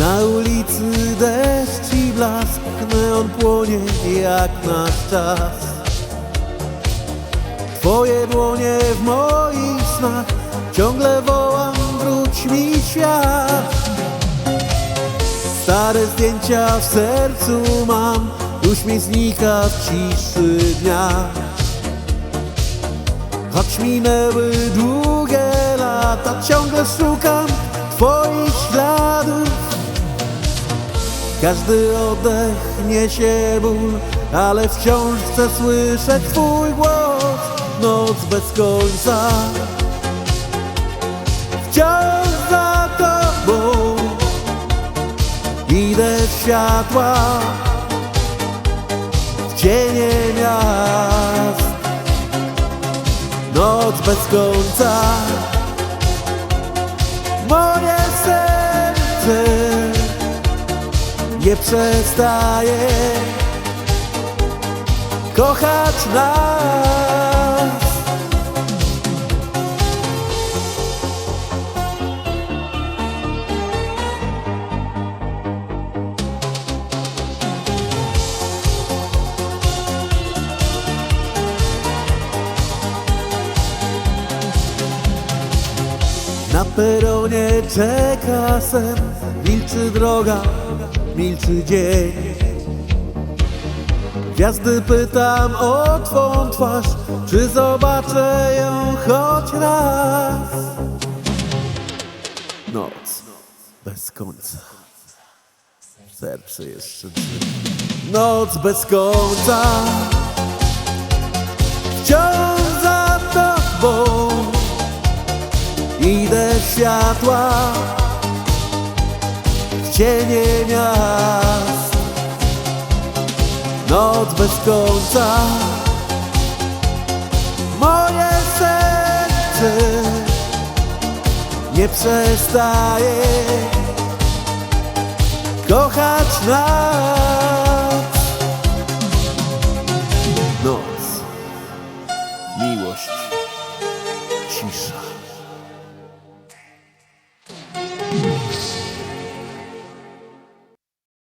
Na ulicy deszcz i blask, neon płonie jak nasz czas. Twoje dłonie w moich snach, ciągle wołam, wróć mi świat. Stare zdjęcia w sercu mam, uśmiech znika w ciszy dnia. Choć minęły długie lata, ciągle szukam Twoich. Każdy oddech niesie ból, ale wciąż chcę słyszeć Twój głos. Noc bez końca, wciąż za Tobą. Idę w światła, w cienie miast. Noc bez końca, moje serce nie przestaje kochać nas. Na peronie czeka sen, droga, milczy dzień. Gwiazdy pytam o Twą twarz, czy zobaczę ją choć raz. Noc bez końca, serce jeszcze. Noc bez końca, wciąż za Tobą. Idę światła cienie miast. Noc bez końca. Moje serce nie przestaje kochać nas